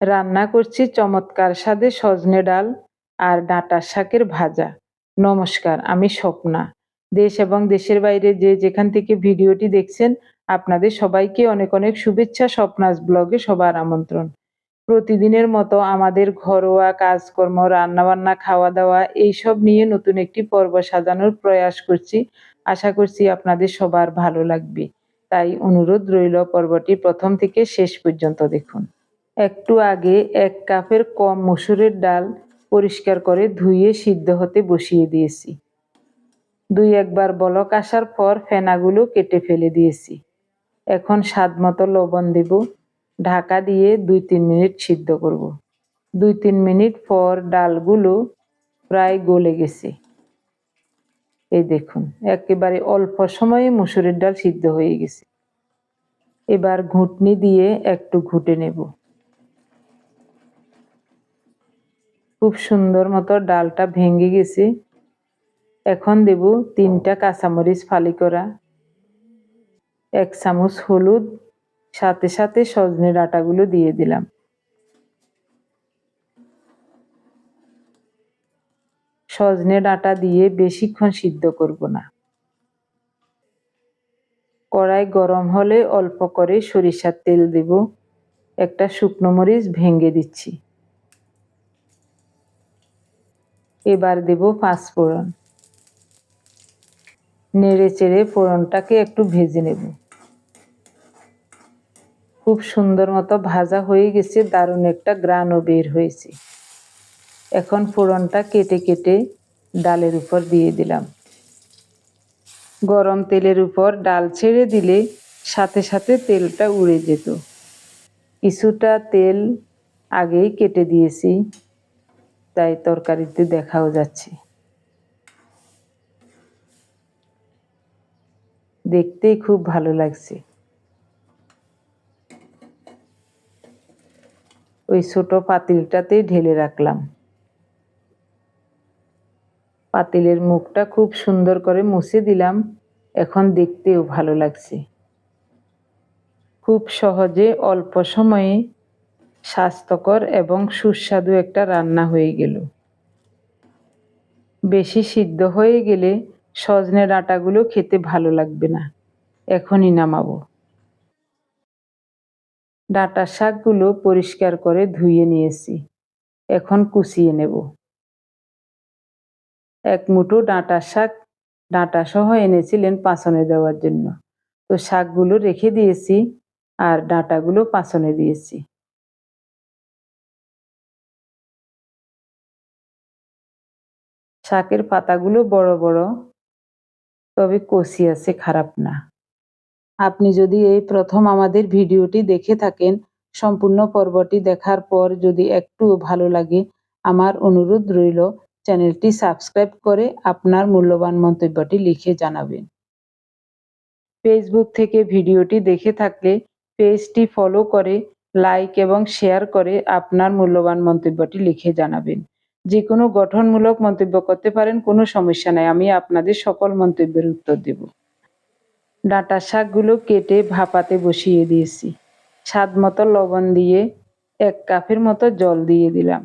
রান্না করছি চমৎকার স্বাদে সজনে ডাল আর ডাঁটার শাকের ভাজা। নমস্কার, আমি স্বপ্না। দেশ এবং দেশের বাইরে যে যেখান থেকে ভিডিওটি দেখছেন, আপনাদের সবাইকে অনেক অনেক শুভেচ্ছা, স্বপ্নাস ব্লগে সবার আমন্ত্রণ। প্রতিদিনের মতো আমাদের ঘরোয়া কাজকর্ম, রান্নাবান্না খাওয়া দাওয়া এইসব নিয়ে নতুন একটি পর্ব সাজানোর প্রয়াস করছি। আশা করছি আপনাদের সবার ভালো লাগবে। তাই অনুরোধ রইল পর্বটি প্রথম থেকে শেষ পর্যন্ত দেখুন। একটু আগে এক কাপের কম মসুরের ডাল পরিষ্কার করে ধুয়ে সিদ্ধ হতে বসিয়ে দিয়েছি। দুই একবার বলক আসার পর ফেনাগুলো কেটে ফেলে দিয়েছি। এখন স্বাদ মতো লবণ দেব। ঢাকা দিয়ে দুই তিন মিনিট সিদ্ধ করব। দুই তিন মিনিট পর ডালগুলো প্রায় গলে গেছে। এই দেখুন, একেবারে অল্প সময়ে মুসুরের ডাল সিদ্ধ হয়ে গেছে। এবার ঘুটনি দিয়ে একটু ঘুটে নেব। খুব সুন্দর মতো ডালটা ভেঙে গেছে। এখন দেব তিনটা কাঁচামরিচ ফালি করা। এক চামচ হলুদ, সাথে সাথে সজনে ডাঁটাগুলো দিয়ে দিলাম। সজনে ডাঁটা দিয়ে বেশিক্ষণ সিদ্ধ করব না। কড়াই গরম হলে অল্প করে সরিষার তেল দেব। একটা শুকনো মরিচ ভেঙে দিচ্ছি। এবার দেব পাঁচফোড়ন নেড়ে চেড়ে ফোড়নটাকে একটু ভেজে নেব। খুব সুন্দর মতো ভাজা হয়ে গেছে, দারুণ একটা গ্রানও বের হয়েছে। এখন ফোড়নটা কেটে কেটে ডালের উপর দিয়ে দিলাম। গরম তেলের উপর ডাল ছেড়ে দিলে সাথে সাথে তেলটা উড়ে যেত। কিছুটা তেল আগেই কেটে দিয়েছি। তাই তরকারিতে দেখাও যাচ্ছে। দেখতেই খুব ভালো লাগছে। ওই ছোট পাতিলটাতে ঢেলে রাখলাম। পাতিলের মুখটা খুব সুন্দর করে মুছে দিলাম। এখন দেখতেও ভালো লাগছে। খুব সহজে অল্প সময়ে স্বাস্থ্যকর এবং সুস্বাদু একটা রান্না হয়ে গেল। বেশি সিদ্ধ হয়ে গেলে সজনে ডাঁটাগুলো খেতে ভালো লাগবে না। এখনই নামাবো। ডাঁটা শাকগুলো পরিষ্কার করে ধুয়ে নিয়েছি। এখন কুচিয়ে নেব। এক মুঠো ডাঁটা শাক ডাঁটা সহ এনেছিলেন পাঁচনে দেওয়ার জন্য। তো শাকগুলো রেখে দিয়েছি আর ডাঁটাগুলো পাঁচনে দিয়েছি। শাকের পাতাগুলো বড় বড়, তবে কষি আছে, খারাপ না। আপনি যদি এই প্রথম আমাদের ভিডিওটি দেখে থাকেন, সম্পূর্ণ পর্বটি দেখার পর যদি একটু ভালো লাগে, আমার অনুরোধ রইল, চ্যানেলটি সাবস্ক্রাইব করে আপনার মূল্যবান মন্তব্যটি লিখে জানাবেন। ফেসবুক থেকে ভিডিওটি দেখে থাকলে পেজটি ফলো করে, লাইক এবং শেয়ার করে আপনার মূল্যবান মন্তব্যটি লিখে জানাবেন। যে কোনো গঠনমূলক মন্তব্য করতে পারেন, কোনো সমস্যা নাই। আমি আপনাদের সকল মন্তব্যের উত্তর দেব। ডাঁটা শাকগুলো কেটে ভাপাতে বসিয়ে দিয়েছি। স্বাদ মতো লবণ দিয়ে এক কাপের মতো জল দিয়ে দিলাম।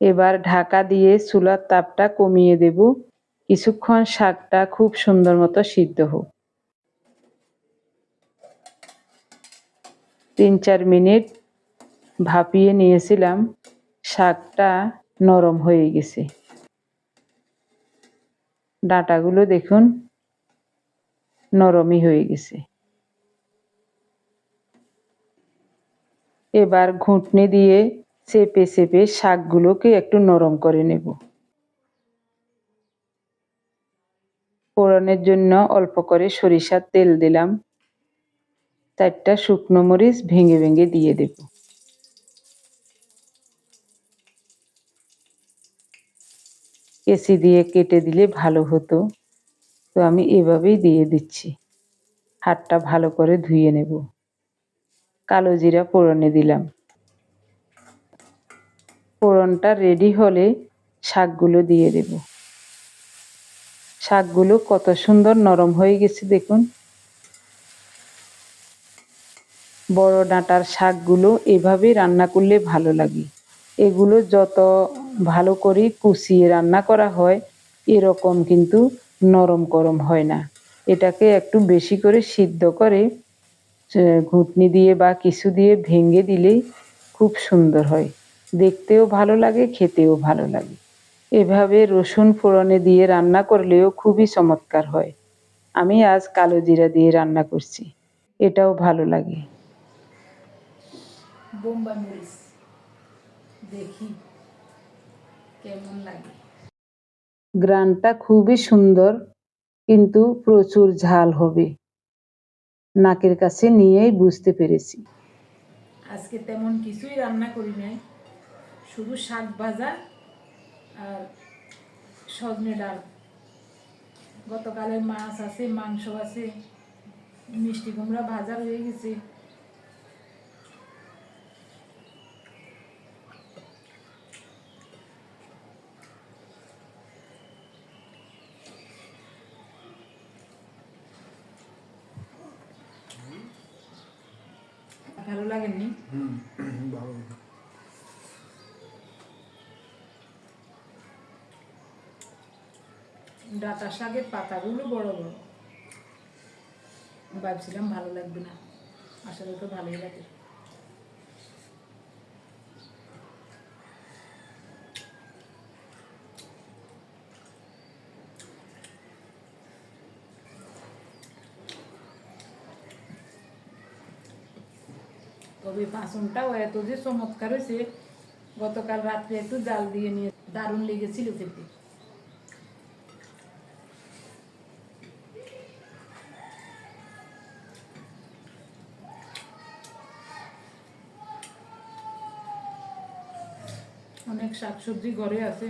এবার ঢাকা দিয়ে চুলার তাপটা কমিয়ে দেব। কিছুক্ষণ শাকটা খুব সুন্দর মতো সিদ্ধ হোক। তিন চার মিনিট ভাপিয়ে নিয়েছিলাম, শাকটা নরম হয়ে গেছে। ডাঁটাগুলো দেখুন, নরমই হয়ে গেছে। এবার ঘুঁটনি দিয়ে চেপে চেপে শাকগুলোকে একটু নরম করে নেব। ফোড়নের জন্য অল্প করে সরিষার তেল দিলাম। চারটা শুকনো মরিচ ভেঙে ভেঙে দিয়ে দেব। কেসি দিয়ে কেটে দিলে ভালো হতো। তো আমি এভাবেই দিয়ে দিচ্ছি। হাতটা ভালো করে ধুয়ে নেব। কালো জিরা ফোড়নে দিলাম। ফোড়নটা রেডি হলে শাকগুলো দিয়ে দেব। শাকগুলো কত সুন্দর নরম হয়ে গেছে দেখুন। বড় ডাঁটার শাকগুলো এভাবেই রান্না করলে ভালো লাগে। এগুলো যত ভালো করে কুচিয়ে রান্না করা হয়, এরকম কিন্তু নরম গরম হয় না। এটাকে একটু বেশি করে সিদ্ধ করে ঘুটনি দিয়ে বা কিছু দিয়ে ভেঙে দিলেই খুব সুন্দর হয়। দেখতেও ভালো লাগে, খেতেও ভালো লাগে। এভাবে রসুন ফোড়নে দিয়ে রান্না করলেও খুবই চমৎকার হয়। আমি আজ কালো জিরা দিয়ে রান্না করছি, এটাও ভালো লাগে। বোম্বাই মরিচ, দেখি। কেমন লাগে? গ্রানটা খুবই সুন্দর কিন্তু প্রচুর ঝাল হবে। নাকের কাছে নিয়েই বুঝতে পেরেছি। আজকে তেমন কিছুই রান্না করি নাই। শুধু শাক ভাজা আর সজনে ডাল। গতকালের মাছ আছে মাংস আছে মিষ্টি কুমড়া ভাজা রয়ে গেছে। লাগেনি ভালো ডাটা শাকের পাতাগুলো বড় বড়। ভাবছিলাম ভালো লাগবে না। আসলে তো ভালোই লাগে। তবে পাঁচনটাও এত যে চমৎকার হয়েছে, গতকাল রাত্রে একটু জাল দিয়ে নিয়ে দারুণ লেগেছিল খেতে। অনেক শাকসবজি ঘরে আছে,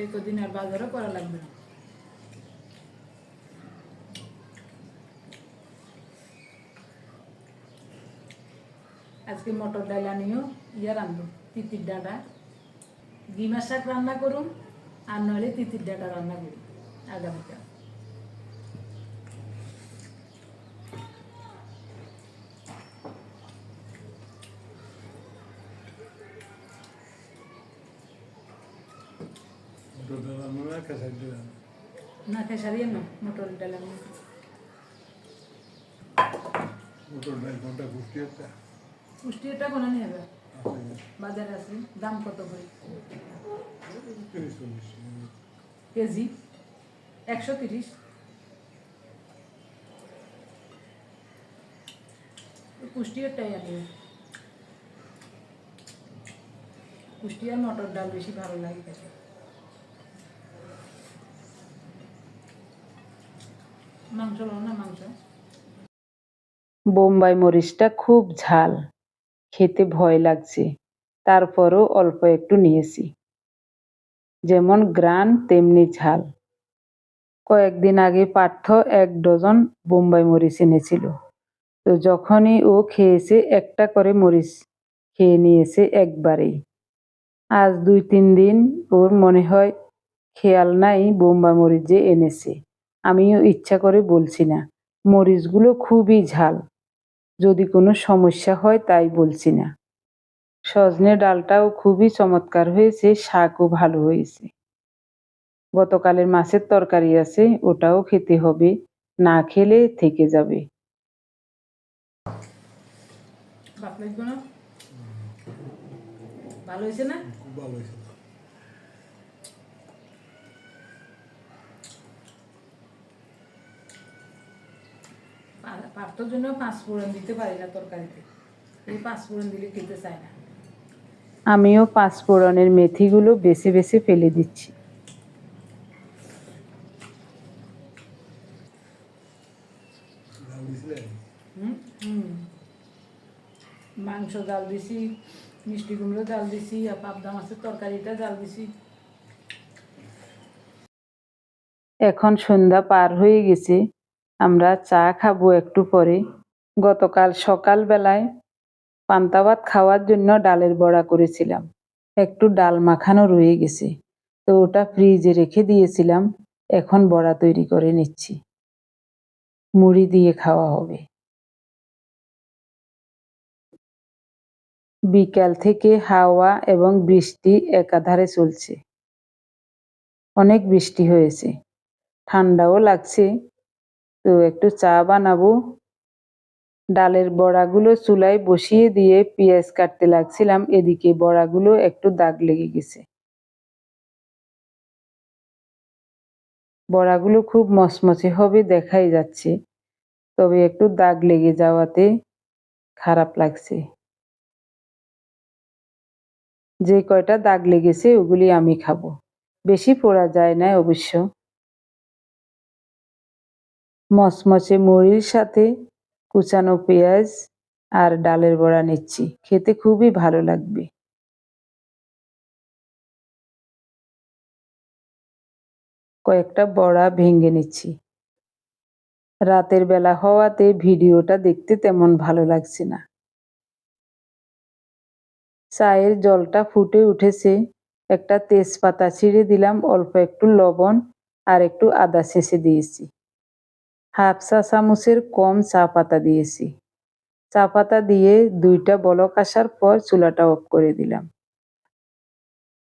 এই কদিন আর বাজারও করা লাগবে না। আজকে মটর ডাল আনিও ইয়া রান্ধব তিতির ডাঁটা। ডিমার শাক রান্না করুন আর নইলে তিতির ডাঁটা রান্না করুন আগামীকাল। না খেসারিয়ে না মটর ডাল আনি মোটর ডাল কোনটা গুষ্টি একটা? পুষ্টি এটা কোনো নিয়ে যাবে? বাজারে আছে। দাম কত করে? কেজি? একশো তিরিশ। পুষ্টিরটাই আনি পুষ্টি আর মটর ডাল বেশি ভালো লাগে খেতে। মাংস না মাংস? বোম্বাই মরিচটা খুব ঝাল। খেতে ভয় লাগছে। তারপরও অল্প একটু নিয়েছি। যেমন গ্রান, তেমনি ঝাল। কয়েকদিন আগে পার্থ এক ডজন বোম্বাই মরিচ এনেছিল। তো যখনই ও খেয়েছে একটা করে মরিচ খেয়ে নিয়েছে একবারেই। আজ দুই তিন দিন ওর মনে হয় খেয়াল নাই বোম্বাই মরিচ যে এনেছে। আমিও ইচ্ছা করে বলছি না, মরিচগুলো খুবই ঝাল। যদি কোনো সমস্যা হয় তাই বলছি না। সজনে ডালটাও খুবই চমৎকার হয়েছে শাকও ভালো হয়েছে। গতকালের মাছের তরকারি আছে ওটাও খেতে হবে না খেলে থেকে যাবে। না ভালো হয়েছে না? ভালো হয়েছে। পা- জন্য পাঁচ ফোড়ন দিতে পারি না তরকারিতে। এই পাঁচ ফোড়ন দিলে খেতে চায় না। আমিও পাঁচফোড়নের মেথিগুলো বেছে বেছে ফেলে দিচ্ছি। মাংস জাল দিছি মিষ্টি কুমড়ো জাল দিছি আর পাবদা মাছের তরকারিটা জাল দিছি। এখন সন্ধ্যা পার হয়ে গেছে। আমরা চা খাব একটু পরে। গতকাল সকালবেলায় পান্তা ভাত খাওয়ার জন্য ডালের বড়া করেছিলাম। একটু ডাল মাখানো রয়ে গেছে, তো ওটা ফ্রিজে রেখে দিয়েছিলাম। এখন বড়া তৈরি করে নিচ্ছি। মুড়ি দিয়ে খাওয়া হবে। বিকাল থেকে হাওয়া এবং বৃষ্টি একাধারে চলছে। অনেক বৃষ্টি হয়েছে। ঠান্ডাও লাগছে। তো একটু চা বানাবো। ডালের বড়াগুলো চুলায় বসিয়ে দিয়ে পেঁয়াজ কাটতে লাগছিলাম, এদিকে বড়াগুলো একটু দাগ লেগে গেছে। বড়াগুলো খুব মচমচে হবে দেখাই যাচ্ছে, তবে একটু দাগ লেগে যাওয়াতে খারাপ লাগছে। যে কয়টা দাগ লেগেছে ওগুলি আমি খাব। বেশি পোড়া যায় না অবশ্য। মচমচে মুড়ির সাথে কুচানো পেঁয়াজ আর ডালের বড়া নিচ্ছি। খেতে খুবই ভালো লাগবে। কয়েকটা বড়া ভেঙে নিচ্ছি। রাতের বেলা হওয়াতে ভিডিওটা দেখতে তেমন ভালো লাগছে না। চায়ের জলটা ফুটে উঠেছে। একটা তেজপাতা ছিঁড়ে দিলাম, অল্প একটু লবণ আর একটু আদা ছেঁচে দিয়েছি। হাফ চা কম চা পাতা দিয়েছি। চা পাতা দিয়ে দুইটা বলক আসার পর চুলাটা অফ করে দিলাম।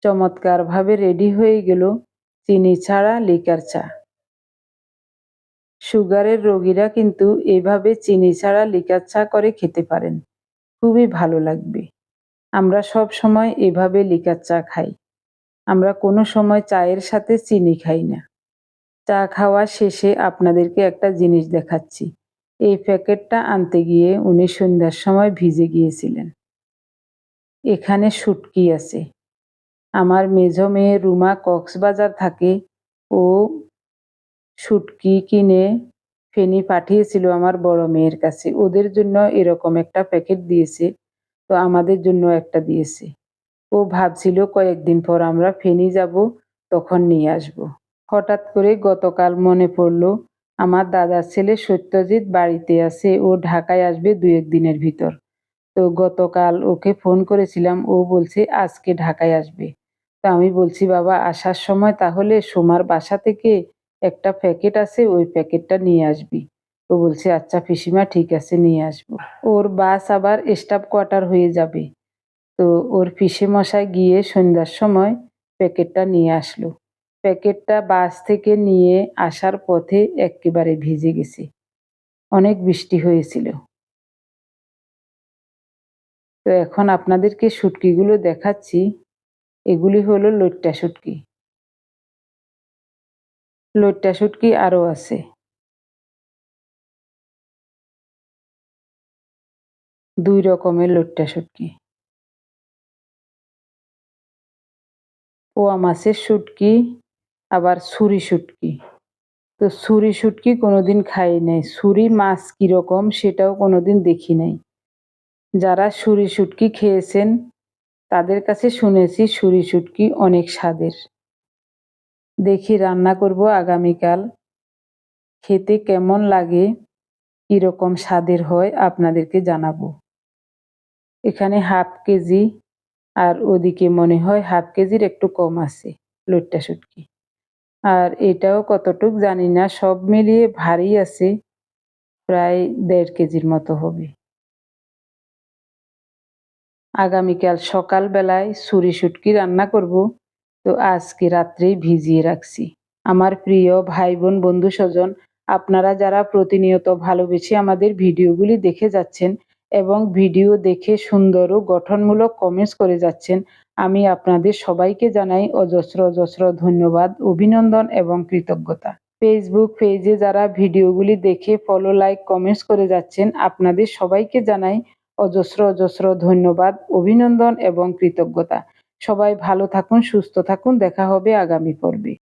চমৎকারভাবে রেডি হয়ে গেল চিনি ছাড়া লিকার চা। সুগারের রোগীরা কিন্তু এভাবে চিনি ছাড়া লিকার চা করে খেতে পারেন। খুবই ভালো লাগবে। আমরা সব সময় এভাবে লিকার চা খাই। আমরা কোনো সময় চায়ের সাথে চিনি খাই না। চা খাওয়া শেষে আপনাদেরকে একটা জিনিস দেখাচ্ছি। এই প্যাকেটটা আনতে গিয়ে উনি সন্ধ্যার সময় ভিজে গিয়েছিলেন। এখানে শুটকি আছে। আমার মেজ মেয়ে রুমা কক্সবাজার থাকে। ও শুটকি কিনে ফেনি পাঠিয়েছিল আমার বড় মেয়ের কাছে। ওদের জন্য এরকম একটা প্যাকেট দিয়েছে। তো আমাদের জন্য একটা দিয়েছে। ও ভাবছিল কয়েকদিন পর আমরা ফেনি যাব, তখন নিয়ে আসব। হঠাৎ করে গতকাল মনে পড়ল, আমার দাদার ছেলে সত্যজিৎ বাড়িতে আছে, ও ঢাকায় আসবে দু এক দিনের ভিতর। তো গতকাল ওকে ফোন করেছিলাম, ও বলছে আজকে ঢাকায় আসবে। তো আমি বলছি, বাবা, আসার সময় তাহলে সোমার বাসা থেকে একটা প্যাকেট আছে, ওই প্যাকেটটা নিয়ে আসবি। ও বলছে আচ্ছা পিসিমা, ঠিক আছে, নিয়ে আসব। ওর বাস আবার স্টাফ কোয়ার্টার হয়ে যাবে। তো ওর পিসে মশাই গিয়ে সন্ধ্যার সময় প্যাকেটটা নিয়ে আসলো। প্যাকেটটা বাস থেকে নিয়ে আসার পথে একেবারে ভিজে গেছে। অনেক বৃষ্টি হয়েছিল। তো এখন আপনাদেরকে শুটকিগুলো দেখাচ্ছি। এগুলি হলো লইট্টা শুটকি লইট্টা শুটকি আরও আছে। দুই রকমের লইট্টা শুটকি পোয়া মাছের শুটকি আবার ছুরি শুটকি। তো ছুরি শুটকি কোনোদিন খাই নাই। ছুরি মাছ কীরকম সেটাও কোনোদিন দেখি নাই। যারা ছুরি শুটকি খেয়েছেন, তাদের কাছে শুনেছি ছুরি শুটকি অনেক স্বাদের। দেখি রান্না করব আগামীকাল। খেতে কেমন লাগে কীরকম স্বাদের হয় আপনাদেরকে জানাব। এখানে হাফ কেজি, আর ওদিকে মনে হয় হাফ কেজির একটু কম আছে লইট্টা শুটকি। আর এটাও কতটুক জানি না, সব মিলিয়ে ভারী আছে, প্রায় দেড় কেজির মতো হবে। আগামীকাল সকালবেলায় ছুরি শুটকি রান্না করব, তো আজকে রাত্রেই ভিজিয়ে রাখছি। আমার প্রিয় ভাই বোন বন্ধু স্বজন আপনারা যারা প্রতিনিয়ত ভালোবেসে আমাদের ভিডিওগুলি দেখে যাচ্ছেন এবং ভিডিও দেখে সুন্দর ও গঠনমূলক কমেন্টস করে যাচ্ছেন আমি আপনাদের সবাইকে জানাই অজস্র অজস্র ধন্যবাদ, অভিনন্দন এবং কৃতজ্ঞতা। ফেসবুক পেজে যারা ভিডিওগুলি দেখে ফলো লাইক কমেন্টস করে যাচ্ছেন, আপনাদের সবাইকে জানাই অজস্র অজস্র ধন্যবাদ, অভিনন্দন এবং কৃতজ্ঞতা। সবাই ভালো থাকুন, সুস্থ থাকুন, দেখা হবে আগামী পর্বে।